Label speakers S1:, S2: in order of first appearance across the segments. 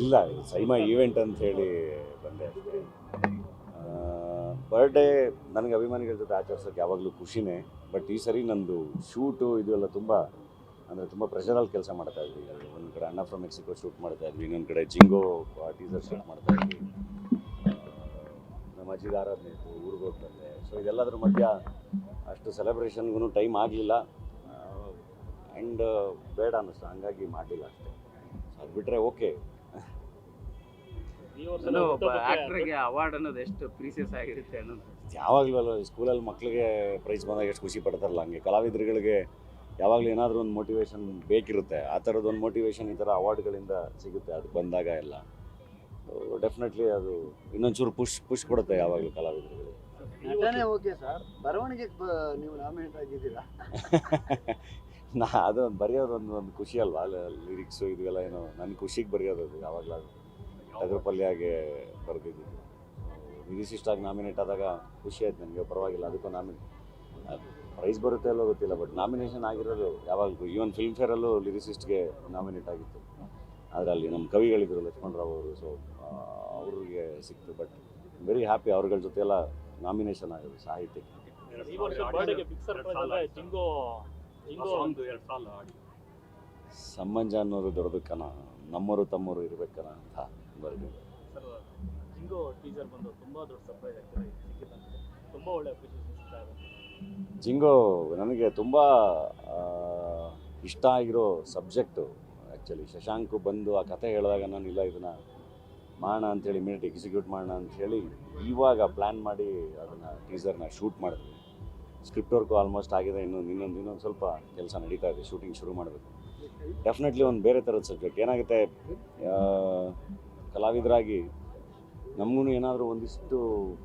S1: ಇಲ್ಲ ಸೈಮಾ ಈವೆಂಟ್ ಅಂತ ಹೇಳಿ ಬಂದೆ ಬರ್ಡೇ ನನಗೆ ಅಭಿಮಾನಿಗಳ ಜೊತೆ ಆಚರಿಸೋಕೆ ಯಾವಾಗಲೂ ಖುಷಿನೇ ಬಟ್ ಈ ಸರಿ ನಂದು ಶೂಟು ಇದು ಎಲ್ಲ ತುಂಬ, ಅಂದರೆ ತುಂಬ ಪ್ರೆಷರಲ್ಲಿ ಕೆಲಸ ಮಾಡ್ತಾ ಇದ್ವಿ. ಒಂದು ಕಡೆ ಅಣ್ಣ ಫ್ರಮ್ ಮೆಕ್ಸಿಕೋ ಶೂಟ್ ಮಾಡ್ತಾ ಇದ್ವಿ, ಇನ್ನೊಂದು ಕಡೆ ಜಿಂಗೋ ಟೀಸರ್ ಶೂಟ್ ಮಾಡ್ತಾ ಇದ್ವಿ. ನಮ್ಮ ಅಜ್ಜಿಗೆ ಆರಾಧನೆ ಇತ್ತು, ಊರಿಗೆ ಬಂದೆ. ಸೊ ಇದೆಲ್ಲದರ ಮಧ್ಯ ಅಷ್ಟು ಸೆಲೆಬ್ರೇಷನ್ಗೂ ಟೈಮ್ ಆಗಲಿಲ್ಲ. ಆ್ಯಂಡ್ ಬೇಡ ಅನ್ನಿಸ್ತು, ಹಂಗಾಗಿ ಮಾಡಲಿಲ್ಲ ಅಷ್ಟೇ. ಅದು ಬಿಟ್ಟರೆ ಓಕೆ
S2: ಆಕ್ಟರ್ಗೆ ಅವಾರ್ಡ್ ಅನ್ನೋದು ಎಷ್ಟು ಪ್ರೀಸಿಯಸ್ ಆಗಿರುತ್ತೆ ಅನ್ನೋದು.
S1: ಯಾವಾಗಲೂ ಅಲ್ಲ ಸ್ಕೂಲಲ್ಲಿ ಮಕ್ಕಳಿಗೆ ಪ್ರೈಸ್ ಬಂದಾಗ ಎಷ್ಟು ಖುಷಿ ಪಡ್ತಾರಲ್ಲ ಹಂಗೆ. ಕಲಾವಿದರುಗಳಿಗೆ ಯಾವಾಗಲೂ ಏನಾದರೂ ಒಂದು ಮೋಟಿವೇಶನ್ ಬೇಕಿರುತ್ತೆ. ಆ ಥರದ್ದು ಒಂದು ಮೋಟಿವೇಶನ್ ಈ ಥರ ಅವಾರ್ಡ್ಗಳಿಂದ ಸಿಗುತ್ತೆ. ಅದು ಬಂದಾಗ ಎಲ್ಲ. ಡೆಫಿನೆಟ್ಲಿ ಅದು ಇನ್ನೊಂಚೂರು ಪುಷ್ ಪುಷ್ ಕೊಡುತ್ತೆ ಯಾವಾಗಲೂ ಕಲಾವಿದರುಗಳಿಗೆ.
S3: ನಟನೆ ಓಕೆ ಸರ್ ಬರವಣಿಗೆ ನೀವು ನಾಮಿನೇಟ್ ಆಗಿದ್ದೀರಾ?
S1: ನಾ ಅದೊಂದು ಒಂದು ಬರೆಯೋದು ಒಂದು ಖುಷಿ ಅಲ್ವಾ? ಲಿರಿಕ್ಸು ಇದೆಲ್ಲ ಏನೋ ನನ್ನ ಖುಷಿಗೆ ಬರೆಯೋದು ಅದು ಯಾವಾಗಲೂ ಟಗರು ಪಲ್ಯಾಗೆ ಬರೆದಿದ್ದು ಆಗಿ ನಾಮಿನೇಟ್ ಆದಾಗ ಖುಷಿ ಆಯ್ತು ನನಗೆ ಪರವಾಗಿಲ್ಲ ಅದಕ್ಕೂ ನಾಮಿನೇಟ್ ಪ್ರೈಸ್ ಬರುತ್ತೆ ಅಲ್ಲೋ ಗೊತ್ತಿಲ್ಲ ಬಟ್ ನಾಮಿನೇಷನ್ ಆಗಿರೋದು ಯಾವಾಗಲೂ ಈವನ್ ಫಿಲ್ಮ್ ಫೇರಲ್ಲೂ ಲಿರಿಸಿಸ್ಟ್ಗೆ ನಾಮಿನೇಟ್ ಆಗಿತ್ತು. ಆದರೆ ಅಲ್ಲಿ ನಮ್ಮ ಕವಿಗಳಿದ್ರು ಲಕ್ಷ್ಮಣ್ ರಾವ್ ಅವರು ಸೊ ಅವ್ರಿಗೆ ಸಿಕ್ತು ಬಟ್ ವೆರಿ ಹ್ಯಾಪಿ ಅವ್ರಗಳ ಜೊತೆ ಎಲ್ಲ ನಾಮಿನೇಷನ್ ಆಗೋದು ಸಾಹಿತ್ಯಕ್ಕೆ ಸಂಬಂಧ ಅನ್ನೋದು ದೊಡ್ಡದಕ್ಕನ ನಮ್ಮರು ತಮ್ಮರು ತಮ್ಮವರು ಇರ್ಬೇಕನ ಅಂತ.
S4: ಸರ್ ಜಿಂಗೋ ಟೀಸರ್ ಬಂದು ತುಂಬಾ ದೊಡ್ಡ ಸರ್ಪ್ರೈಸ್ ಆಗ್ತದೆ ಸಿಕ್ಕಿದ್ದಂತೆ ತುಂಬಾ ಒಳ್ಳೆ ಅಪ್ರಿಷಿಯೇಷನ್ ಸಿಗ್ತಾ ಇದೆ.
S1: ಜಿಂಗೋ ನನಗೆ ತುಂಬ ಇಷ್ಟ ಆಗಿರೋ ಸಬ್ಜೆಕ್ಟು ಆ್ಯಕ್ಚುಲಿ ಶಶಾಂಕು ಬಂದು ಆ ಕತೆ ಹೇಳಿದಾಗ ನಾನು ಇಲ್ಲ ಇದನ್ನು ಮಾಡೋಣ ಅಂಥೇಳಿ ಇಮಿಡಿಯೇಟ್ ಎಕ್ಸಿಕ್ಯೂಟ್ ಮಾಡೋಣ ಅಂತ ಹೇಳಿ ಇವಾಗ ಪ್ಲ್ಯಾನ್ ಮಾಡಿ ಅದನ್ನು ಟೀಸರ್ನ ಶೂಟ್ ಮಾಡಿದ್ವಿ. ಸ್ಕ್ರಿಪ್ಟ್ ವರ್ಕು ಆಲ್ಮೋಸ್ಟ್ ಆಗಿದೆ. ಇನ್ನು ಇನ್ನೊಂದು ಇನ್ನೊಂದು ಸ್ವಲ್ಪ ಕೆಲಸ ನಡೀತಾ ಇದೆ. ಶೂಟಿಂಗ್ ಶುರು ಮಾಡಬೇಕು. ಡೆಫಿನೆಟ್ಲಿ ಒಂದು ಬೇರೆ ಥರದ ಸಬ್ಜೆಕ್ಟ್ ಏನಾಗುತ್ತೆ ಕಲಾವಿದರಾಗಿ ನಮಗೂ ಏನಾದರೂ ಒಂದಿಷ್ಟು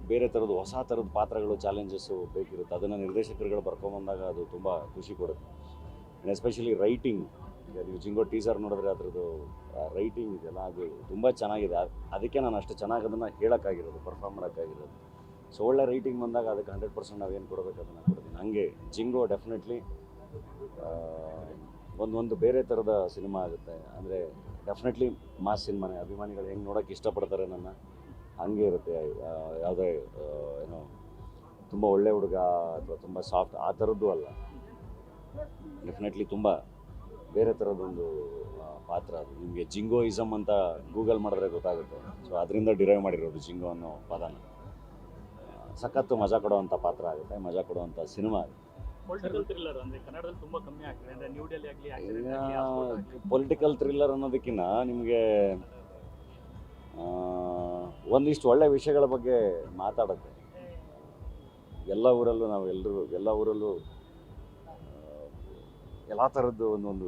S1: ಬೇರೆ ಥರದ್ದು ಹೊಸ ಥರದ ಪಾತ್ರಗಳು ಚಾಲೆಂಜಸ್ಸು ಬೇಕಿರುತ್ತೆ. ಅದನ್ನು ನಿರ್ದೇಶಕರುಗಳು ಬರ್ಕೊಂಬಂದಾಗ ಅದು ತುಂಬ ಖುಷಿ ಕೊಡುತ್ತೆ. ಆ್ಯಂಡ್ ಎಸ್ಪೆಷಲಿ ರೈಟಿಂಗ್ ನೀವು ಜಿಂಗೋ ಟೀಸರ್ ನೋಡಿದ್ರೆ ಅದ್ರದ್ದು ರೈಟಿಂಗ್ ಇದೆಯಲ್ಲ ಅದು ತುಂಬ ಚೆನ್ನಾಗಿದೆ. ಅದ್- ಅದಕ್ಕೆ ನಾನು ಅಷ್ಟು ಚೆನ್ನಾಗಿ ಅದನ್ನು ಹೇಳೋಕ್ಕಾಗಿರೋದು ಪರ್ಫಾರ್ಮ್ ಮಾಡೋಕ್ಕಾಗಿರೋದು. ಸೊ ಒಳ್ಳೆ ರೈಟಿಂಗ್ ಬಂದಾಗ ಅದಕ್ಕೆ ಹಂಡ್ರೆಡ್ ಪರ್ಸೆಂಟ್ ಏನು ಕೊಡಬೇಕು ಅದನ್ನು ಕೊಡ್ತೀನಿ ಹಂಗೆ ಜಿಂಗೋ ಡೆಫಿನೆಟ್ಲಿ ಒಂದೊಂದು ಒಂದು ಬೇರೆ ಥರದ ಸಿನಿಮಾ ಆಗುತ್ತೆ. ಅಂದರೆ ಡೆಫಿನೆಟ್ಲಿ ಮಾಸ್ ಸಿನಿಮಾನೇ ಅಭಿಮಾನಿಗಳು ಹೆಂಗೆ ನೋಡೋಕೆ ಇಷ್ಟಪಡ್ತಾರೆ ನನ್ನ, ಹಂಗೆ ಇರುತ್ತೆ. ಯಾವುದೇ ಏನು, ತುಂಬ ಒಳ್ಳೆ ಹುಡುಗ ಅಥವಾ ತುಂಬ ಸಾಫ್ಟ್ ಆ ಥರದ್ದು ಅಲ್ಲ. ಡೆಫಿನೆಟ್ಲಿ ತುಂಬ ಬೇರೆ ಥರದೊಂದು ಪಾತ್ರ ಅದು. ನಿಮಗೆ ಜಿಂಗೋಯಿಸಮ್ ಅಂತ ಗೂಗಲ್ ಮಾಡಿದ್ರೆ ಗೊತ್ತಾಗುತ್ತೆ. ಸೊ ಅದರಿಂದ ಡಿರೈವ್ ಮಾಡಿರೋದು ಜಿಂಗೋ ಅನ್ನೋ ಪದನ. ಸಖತ್ತು ಮಜಾ ಕೊಡೋವಂಥ ಪಾತ್ರ ಆಗುತ್ತೆ, ಮಜಾ ಕೊಡುವಂಥ ಸಿನಿಮಾ
S4: ಪೊಲಿಟಿಕಲ್ ಥ್ರಿಲ್ಲರ್ ಅಂದ್ರೆ ಕನ್ನಡದಲ್ಲಿ ತುಂಬಾ ಕಮ್ಮಿ ಆಗ್ತದೆ. ಅಂದ್ರೆ ನ್ಯೂ ಡೆಲ್ಲಿ.
S1: ಪೊಲಿಟಿಕಲ್ ಥ್ರಿಲ್ಲರ್ ಅನ್ನೋದಕ್ಕಿಂತ ನಿಮಗೆ ಒಂದಿಷ್ಟು ಒಳ್ಳೆ ವಿಷಯಗಳ ಬಗ್ಗೆ ಮಾತಾಡುತ್ತೆ ಎಲ್ಲ ಊರಲ್ಲೂ ನಾವು ಎಲ್ಲರೂ ಎಲ್ಲ ಊರಲ್ಲೂ ಎಲ್ಲ ಥರದ್ದು ಒಂದೊಂದು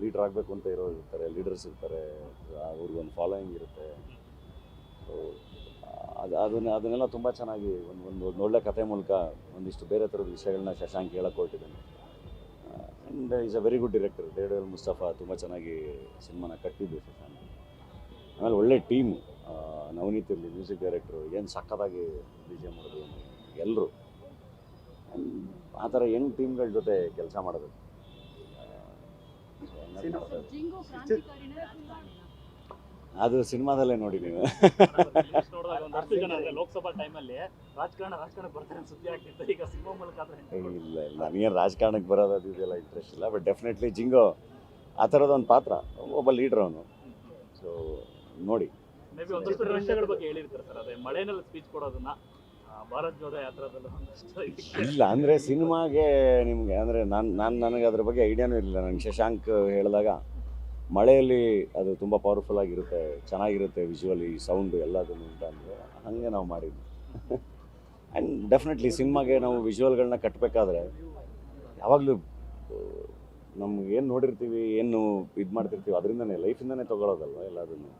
S1: ಲೀಡರ್ ಆಗಬೇಕು ಅಂತ ಇರೋರು ಇರ್ತಾರೆ ಲೀಡರ್ಸ್ ಇರ್ತಾರೆ ಅವ್ರಿಗೊಂದು ಫಾಲೋಯಿಂಗ್ ಇರುತ್ತೆ. ಅದು ಅದನ್ನ ಅದನ್ನೆಲ್ಲ ತುಂಬ ಚೆನ್ನಾಗಿ ಒಂದು ಒಂದು ಒಂದು ಒಳ್ಳೆ ಕತೆ ಮೂಲಕ ಒಂದಿಷ್ಟು ಬೇರೆ ಥರದ ವಿಷಯಗಳನ್ನ ಶಶಾಂಕ್ ಹೇಳಕ್ಕೆ ಹೊರಟಿದ್ದಾನೆ. And is a very good director ಡೇಡಲ್ Mustafa ತುಂಬ ಚೆನ್ನಾಗಿ ಸಿನಿಮಾನ ಕಟ್ಟಿದ್ದು ಶಶಾಂಕ್. ಆಮೇಲೆ ಒಳ್ಳೆ ಟೀಮು ನವನೀತ್ ಇರಲಿ ಮ್ಯೂಸಿಕ್ ಡೈರೆಕ್ಟ್ರು ಏನು ಸಖತ್ತಾಗಿ ಜೆ ಮಾಡೋದು ಎಲ್ಲರೂ ಆ ಥರ ಯಂಗ್ ಟೀಮ್ಗಳ ಜೊತೆ ಕೆಲಸ ಮಾಡಬೇಕು
S3: ಸಿನಿಮಾ-
S5: ಜಿಂಗೋ ಕ್ರಾಂತಿಕಾರಿನ ರಾಜಕಾರಣಿನ
S1: ಅದು ಸಿನಿಮಾದಲ್ಲೇ ನೋಡಿ ನೀವು.
S4: ಲೋಕಸಭಾ ಟೈಮಲ್ಲಿ ರಾಜಕಾರಣ ರಾಜಕಾರಣ ಬರ್ತಾರೆ ಸುದ್ದಿ ಆಗ್ತಿತ್ತು. ಈಗ ಸಿನಿಮಾ ಮೂಲಕ
S1: ಇಲ್ಲ ಇಲ್ಲ. ನನಗೇನು ರಾಜಕಾರಣಕ್ಕೆ ಬರೋದು ಅದು ಇದೆಲ್ಲ ಇಂಟ್ರೆಸ್ಟ್ ಇಲ್ಲ ಬಟ್ ಡೆಫಿನೆಟ್ಲಿ ಜಿಂಗೋ ಆ ಥರದ ಒಂದು ಪಾತ್ರ. ಒಬ್ಬ ಲೀಡ್ರ್ ಅವನು. ಸೊ ನೋಡಿ.
S4: ಒಂದಷ್ಟು ರಹಸ್ಯಗಳ ಬಗ್ಗೆ ಹೇಳಿರ್ತಾರೆ ಸರ್. ಅದೇ ಮಳೆನಲ್ಲಿ ಸ್ಪೀಚ್ ಕೊಡೋದನ್ನ ಭಾರತ್ ಜೋಧ ಯಾತ್ರದಲ್ಲ
S1: ಇಲ್ಲ ಅಂದರೆ ಸಿನಿಮಾಗೆ ನಿಮಗೆ ಅಂದರೆ ನಾನು ನಾನು ನನಗೆ ಅದ್ರ ಬಗ್ಗೆ ಐಡಿಯಾನೂ ಇರಲಿಲ್ಲ. ನನಗೆ ಶಶಾಂಕ್ ಹೇಳಿದಾಗ ಮಳೆಯಲ್ಲಿ ಅದು ತುಂಬ ಪವರ್ಫುಲ್ ಆಗಿರುತ್ತೆ, ಚೆನ್ನಾಗಿರುತ್ತೆ ವಿಜುವಲಿ ಸೌಂಡು ಎಲ್ಲದನ್ನು ಅಂತ ಅಂದರೆ ಹಾಗೆ ನಾವು ಮಾಡಿದ್ವಿ ಆ್ಯಂಡ್ ಡೆಫಿನೆಟ್ಲಿ ಸಿನಿಮಾಗೆ ನಾವು ವಿಜುವಲ್ಗಳನ್ನ ಕಟ್ಟಬೇಕಾದ್ರೆ ಯಾವಾಗಲೂ, ನಮ್ಗೆ ಏನು ನೋಡಿರ್ತೀವಿ, ಏನು ಇದು ಮಾಡ್ತಿರ್ತೀವಿ, ಅದರಿಂದನೇ ಲೈಫಿಂದನೇ ತೊಗೊಳೋದಲ್ವ ಎಲ್ಲದನ್ನು.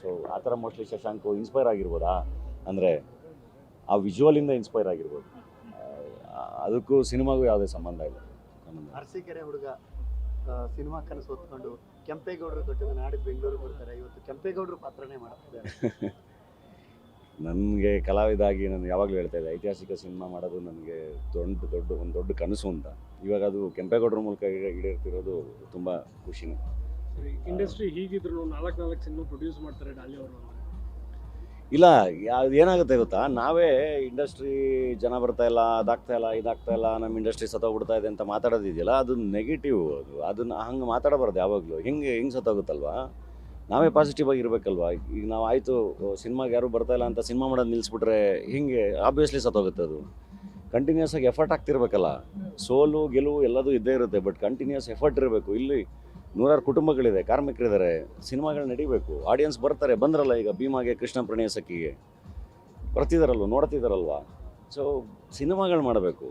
S1: ಸೊ ಆ ಥರ ಮೋಸ್ಟ್ಲಿ ಶಶಾಂಕು ಇನ್ಸ್ಪೈರ್ ಆಗಿರ್ಬೋದಾ? ಅಂದರೆ ಆ ವಿಜುವಲಿಂದ ಇನ್ಸ್ಪೈರ್ ಆಗಿರ್ಬೋದು. ಅದಕ್ಕೂ ಸಿನಿಮಾಗೂ ಯಾವುದೇ ಸಂಬಂಧ ಇಲ್ಲ.
S3: ಹುಡುಗ ಸಿನಿಮಾ ಕನಸು ಹೊತ್ಕೊಂಡು ಕೆಂಪೇಗೌಡರು ದೊಡ್ಡ ನಾಡಿಗೆ ಬೆಂಗಳೂರು ಬರ್ತಾರೆ. ಇವತ್ತು ಕೆಂಪೇಗೌಡರು ಪಾತ್ರನೇ ಮಾಡ್ತಿದ್ದಾರೆ.
S1: ನನಗೆ ಕಲಾವಿದಾಗಿ ನಾನು ಯಾವಾಗಲೂ ಹೇಳ್ತಾ ಇದ್ದೆ ಐತಿಹಾಸಿಕ ಸಿನಿಮಾ ಮಾಡೋದು ನನಗೆ ದೊಡ್ಡ ದೊಡ್ಡ ಒಂದು ದೊಡ್ಡ ಕನಸು ಅಂತ. ಇವಾಗ ಅದು ಕೆಂಪೇಗೌಡರ ಮೂಲಕ ಈಡೇ- ಈಡೇರ್ತಿರೋದು ತುಂಬ ಖುಷಿನೇ.
S6: ಸರಿ ಇಂಡಸ್ಟ್ರಿ ಹೀಗಿದ್ರು ನಾಲ್ಕು ನಾಲ್ಕು ಸಿನಿಮಾ ಪ್ರೊಡ್ಯೂಸ್ ಮಾಡ್ತಾರೆ ಡಾಲಿ ಅವರು.
S1: ಇಲ್ಲ ಏನಾಗುತ್ತೆ ಗೊತ್ತಾ? ನಾವೇ ಇಂಡಸ್ಟ್ರಿ ಜನ ಬರ್ತಾ ಇಲ್ಲ, ಅದಾಗ್ತಾ ಇಲ್ಲ, ಇದಾಗ್ತಾ ಇಲ್ಲ ನಮ್ಮ ಇಂಡಸ್ಟ್ರಿ ಸತ್ತೋಗ್ಬಿಡ್ತಾ ಇದೆ ಅಂತ ಮಾತಾಡೋದಿದೆಯಲ್ಲ ಅದು ನೆಗೆಟಿವ್ ಅದು. ಅದನ್ನ ಹಂಗೆ ಮಾತಾಡಬಾರ್ದು ಯಾವಾಗಲೂ. ಹಿಂಗೆ ಹಿಂಗೆ ಸತ್ತೋಗುತ್ತಲ್ವಾ? ನಾವೇ ಪಾಸಿಟಿವ್ ಆಗಿ ಇರಬೇಕಲ್ವಾ? ಈಗ ನಾವು ಆಯಿತು ಸಿನಿಮಾಗೆ ಯಾರು ಬರ್ತಾ ಇಲ್ಲ ಅಂತ ಸಿನಿಮಾ ಮಾಡೋದು ನಿಲ್ಲಿಸ್ಬಿಟ್ರೆ ಹಿಂಗೆ ಆಬ್ವಿಯಸ್ಲಿ ಸತ್ತೋಗುತ್ತೆ ಅದು. ಕಂಟಿನ್ಯೂಸ್ ಆಗಿ ಎಫರ್ಟ್ ಆಗ್ತಿರ್ಬೇಕಲ್ಲ. ಸೋಲು, ಗೆಲುವು ಎಲ್ಲದೂ ಇದ್ದೇ ಇರುತ್ತೆ ಬಟ್ ಕಂಟಿನ್ಯೂಸ್ ಎಫರ್ಟ್ ಇರಬೇಕು. ಇಲ್ಲಿ ನೂರಾರು ಕುಟುಂಬಗಳಿದೆ, ಕಾರ್ಮಿಕರಿದ್ದಾರೆ, ಸಿನಿಮಾಗಳು ನಡಿಬೇಕು ಆಡಿಯನ್ಸ್ ಬರ್ತಾರೆ, ಬಂದ್ರಲ್ಲ ಈಗ ಭೀಮಾಗೆ, ಕೃಷ್ಣ ಪ್ರಣಯ ಸಖಿಗೆ. ಬರ್ತಿದಾರಲ್ವ ನೋಡ್ತಿದ್ದಾರಲ್ವ ಸೊ ಸಿನಿಮಾಗಳು ಮಾಡಬೇಕು.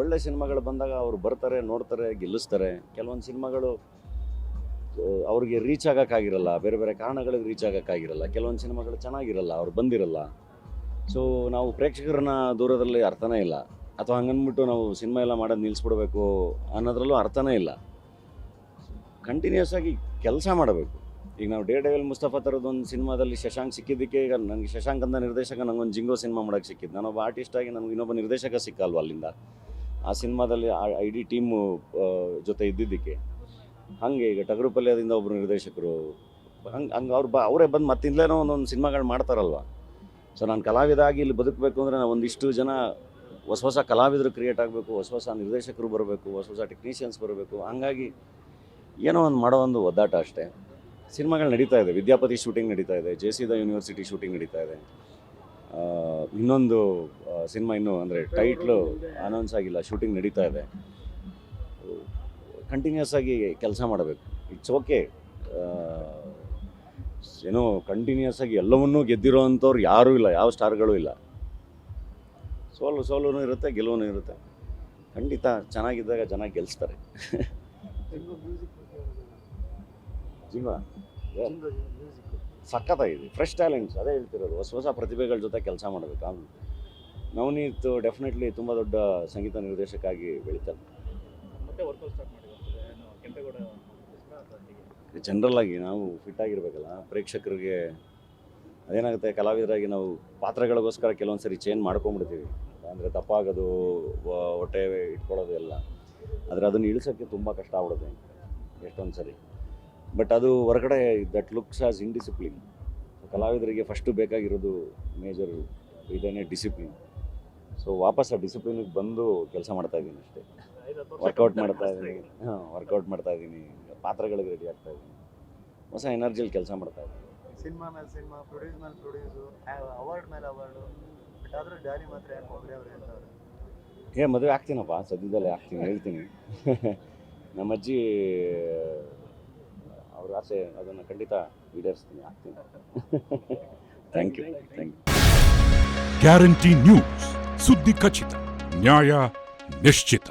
S1: ಒಳ್ಳೆ ಸಿನಿಮಾಗಳು ಬಂದಾಗ ಅವರು ಬರ್ತಾರೆ, ನೋಡ್ತಾರೆ, ಗೆಲ್ಲಿಸ್ತಾರೆ. ಕೆಲವೊಂದು ಸಿನಿಮಾಗಳು ಅವ್ರಿಗೆ ರೀಚ್ ಆಗೋಕ್ಕಾಗಿರಲ್ಲ ಬೇರೆ ಬೇರೆ ಕಾರಣಗಳಿಗೆ ರೀಚ್ ಆಗೋಕ್ಕಾಗಿರಲ್ಲ ಕೆಲವೊಂದು ಸಿನಿಮಾಗಳು ಚೆನ್ನಾಗಿರಲ್ಲ, ಅವ್ರು ಬಂದಿರಲ್ಲ. ಸೊ ನಾವು ಪ್ರೇಕ್ಷಕರನ್ನ ದೂರದಲ್ಲಿ ಅರ್ಥನೇ ಇಲ್ಲ. ಅಥವಾ ಹಂಗನ್ಬಿಟ್ಟು ನಾವು ಸಿನಿಮಾ ಎಲ್ಲ ಮಾಡೋದು ನಿಲ್ಲಿಸ್ಬಿಡ್ಬೇಕು ಅನ್ನೋದ್ರಲ್ಲೂ ಅರ್ಥನೇ ಇಲ್ಲ. ಕಂಟಿನ್ಯೂಸ್ ಆಗಿ ಕೆಲಸ ಮಾಡಬೇಕು. ಈಗ ನಾವು ಡೇ ಡೇವಲ್ ಮುಸ್ತಫಾ ಥರದ್ದು ಒಂದು ಸಿನಿಮಾದಲ್ಲಿ ಶಶಾಂಕ್ ಸಿಕ್ಕಿದ್ದಕ್ಕೆ ಈಗ ನನಗೆ ಶಶಾಂಕ್ ಅಂತ ನಿರ್ದೇಶಕ ನಂಗೊಂದು ಜಿಂಗೋ ಸಿನಿಮಾ ಮಾಡೋಕ್ಕೆ ಸಿಕ್ಕಿದ್ದು ನಾನೊಬ್ಬ ಆರ್ಟಿಸ್ಟ್ ಆಗಿ ನನಗೆ ಇನ್ನೊಬ್ಬ ನಿರ್ದೇಶಕ ಸಿಕ್ಕಲ್ವ ಅಲ್ಲಿಂದ? ಆ ಸಿನಿಮಾದಲ್ಲಿ ಇಡೀ ಟೀಮು ಜೊತೆ ಇದ್ದಿದ್ದಕ್ಕೆ. ಹಾಗೆ ಈಗ ಟಗರು ಪಲ್ಯದಿಂದ ಒಬ್ಬರು ನಿರ್ದೇಶಕರು ಹಂಗೆ ಹಂಗೆ ಅವ್ರು ಬ, ಅವರೇ ಬಂದು ಮತ್ತಿಂದಲೇನೋ ಒಂದೊಂದು ಸಿನಿಮಾಗಳು ಮಾಡ್ತಾರಲ್ವ? ಸೊ ನಾನು ಕಲಾವಿದ ಆಗಿ ಇಲ್ಲಿ ಬದುಕಬೇಕು ಅಂದರೆ ನಾನು ಒಂದಿಷ್ಟು ಜನ ಹೊಸ ಹೊಸ ಕಲಾವಿದರು ಕ್ರಿಯೇಟ್ ಆಗಬೇಕು, ಹೊಸ ಹೊಸ ನಿರ್ದೇಶಕರು ಬರಬೇಕು, ಹೊಸ ಹೊಸ ಟೆಕ್ನಿಷಿಯನ್ಸ್ ಬರಬೇಕು. ಹಂಗಾಗಿ ಏನೋ ಒಂದು ಮಾಡೋ ಒಂದು ಒದ್ದಾಟ ಅಷ್ಟೇ. ಸಿನಿಮಾಗಳು ನಡೀತಾ ಇದೆ. ವಿದ್ಯಾಪತಿ ಶೂಟಿಂಗ್ ನಡೀತಾ ಇದೆ. ಜೆ ದ ಯೂನಿವರ್ಸಿಟಿ ಶೂಟಿಂಗ್ ನಡೀತಾ ಇದೆ. ಇನ್ನೊಂದು ಸಿನಿಮಾ ಇನ್ನು ಅಂದರೆ ಟೈಟ್ಲು ಅನೌನ್ಸ್ ಆಗಿಲ್ಲ. ಶೂಟಿಂಗ್ ನಡೀತಾ ಇದೆ. ಕಂಟಿನ್ಯೂಸ್ ಆಗಿ ಕೆಲಸ ಮಾಡಬೇಕು. ಇಟ್ಸ್ ಓಕೆ ಏನೋ ಕಂಟಿನ್ಯೂಸ್ ಆಗಿ ಎಲ್ಲವನ್ನೂ ಗೆದ್ದಿರೋ ಅಂಥವ್ರು ಯಾರೂ ಇಲ್ಲ. ಯಾವ ಸ್ಟಾರ್ಗಳು ಇಲ್ಲ. ಸೋಲು ಸೋಲು ಇರುತ್ತೆ ಗೆಲುವು ಇರುತ್ತೆ. ಖಂಡಿತ ಚೆನ್ನಾಗಿದ್ದಾಗ ಜನ ಗೆಲ್ಲಿಸ್ತಾರೆ
S3: ಜಿಂಗೋ
S1: ಸಖತ್ತಾಗಿದೆ. ಫ್ರೆಶ್ ಟ್ಯಾಲೆಂಟ್ಸ್ ಅದೇ ಹೇಳ್ತಿರೋದು. ಹೊಸ ಹೊಸ ಪ್ರತಿಭೆಗಳ ಜೊತೆ ಕೆಲಸ ಮಾಡಬೇಕು. ಆಮೇಲೆ ನವನೀತ್ ಡೆಫಿನೆಟ್ಲಿ ತುಂಬ ದೊಡ್ಡ ಸಂಗೀತ
S4: ನಿರ್ದೇಶಕಾಗಿ ಬೆಳೀತಾರೆ.
S1: ಜನರಲ್ ಆಗಿ ನಾವು ಫಿಟ್ ಆಗಿರ್ಬೇಕಲ್ಲ. ಪ್ರೇಕ್ಷಕರಿಗೆ ಅದೇನಾಗುತ್ತೆ? ಕಲಾವಿದರಾಗಿ ನಾವು ಪಾತ್ರಗಳಿಗೋಸ್ಕರ ಕೆಲವೊಂದು ಸರಿ ಚೇಂಜ್ ಮಾಡ್ಕೊಂಡ್ಬಿಡ್ತೀವಿ. ಅಂದರೆ ತಪ್ಪಾಗೋದು ಹೊಟ್ಟೆ ಇಟ್ಕೊಳ್ಳೋದು ಎಲ್ಲ. ಆದರೆ ಅದನ್ನು ಇಳಿಸೋಕ್ಕೆ ತುಂಬ ಕಷ್ಟ ಆಗ್ಬಿಡುತ್ತೆ. ಎಷ್ಟೊಂದು ಸರಿ ಬಟ್ ಅದು ಹೊರಗಡೆ ದಟ್ ಲುಕ್ಸ್ ಆಸ್ ಇನ್ಡಿಸಿಪ್ಲಿನ್ ಕಲಾವಿದರಿಗೆ ಫಸ್ಟು ಬೇಕಾಗಿರೋದು ಮೇಜರ್ ಇದೇನೆ ಡಿಸಿಪ್ಲಿನ್ ಸೊ ವಾಪಸ್ ಆ ಡಿಸಿಪ್ಲಿನಿಗೆ ಬಂದು ಕೆಲಸ ಮಾಡ್ತಾ ಇದ್ದೀನಿ ಅಷ್ಟೇ. ವರ್ಕೌಟ್ ಮಾಡ್ತಾ ಇದ್ದೀನಿ. ಹಾಂ ವರ್ಕೌಟ್ ಮಾಡ್ತಾ ಇದ್ದೀನಿ. ಪಾತ್ರಗಳಿಗೆ ರೆಡಿ ಆಗ್ತಾ ಇದ್ದೀನಿ. ಹೊಸ ಎನರ್ಜಿಯಲ್ಲಿ ಕೆಲಸ ಮಾಡ್ತಾ ಇದ್ದೀನಿ.
S3: ಸಿನಿಮಾ ಮೇಲೆ ಸಿನಿಮಾ ಪ್ರೊಡ್ಯೂಸ್ ಮೇಲೆ ಪ್ರೊಡ್ಯೂಸು ಅವಾರ್ಡ್ ಮೇಲೆ ಅವಾರ್ಡು ಬಟ್ ಆದರೂ ಡ್ಯಾಡಿ ಮಾತ್ರ ಯಾಕೆ ಹೋಗ್ರಿ ಅವ್ರು ಹೇಳ್ತಾರೆ
S1: ಏ ಮದುವೆ ಆಗ್ತೀನಪ್ಪ. ಸದ್ಯದಲ್ಲೇ ಆಗ್ತೀನಿ ಹೇಳ್ತೀನಿ. ನಮ್ಮ ಅಜ್ಜಿ ಅವ್ರ ಆಸೆ ಅದನ್ನು ಖಂಡಿತ ಈಡೇರಿಸ್ತೀನಿ ಆಗ್ತೀನಿ thank you thank you
S7: guarantee news ಸುದ್ದಿ ಖಚಿತ ನ್ಯಾಯ ನಿಶ್ಚಿತ.